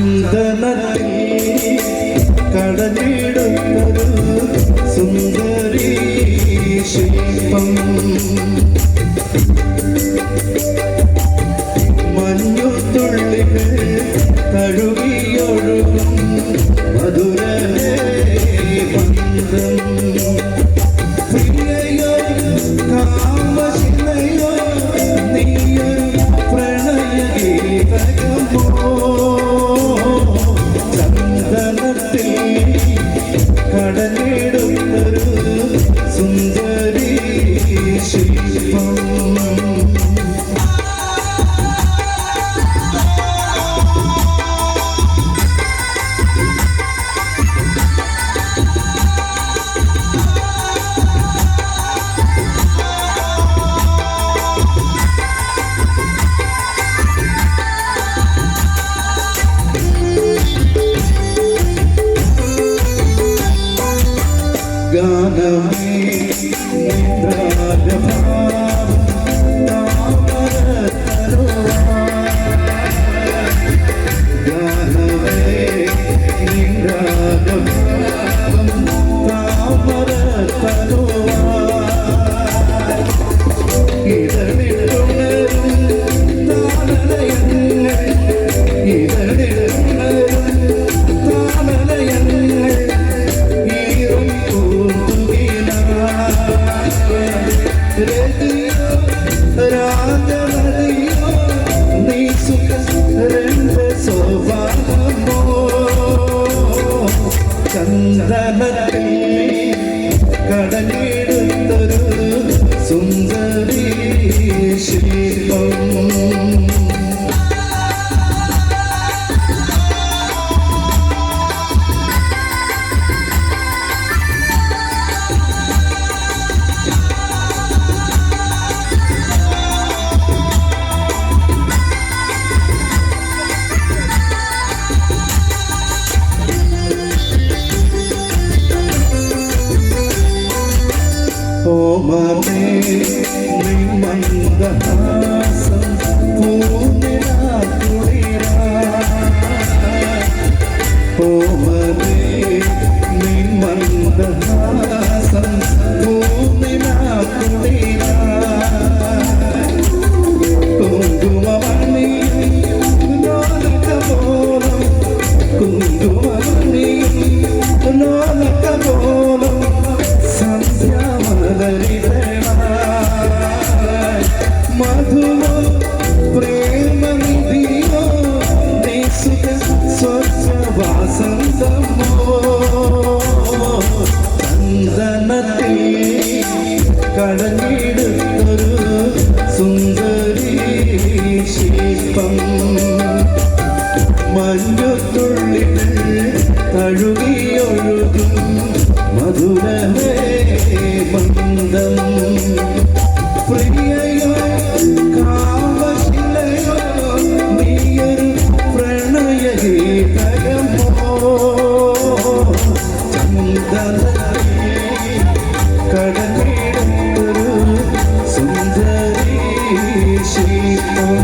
ചന്ദനത്തിൽ കടഞ്ഞിടുന്നു ഗാനമേ സോമമേ നിമ്മന്ദഹാസം സോമമേ നിമ്മന്ദഹാസം ദീപം മഞ്ഞുത്തുള്ളികൾ തഴുകിയൊഴുകും മധുരമേ ബന്ധം പ്രിയയോ കാവശിലയോ നീയൊരു പ്രണയഗീതയമോ. ചന്ദന ശീലം.